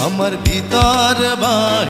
আমার ভিতর বা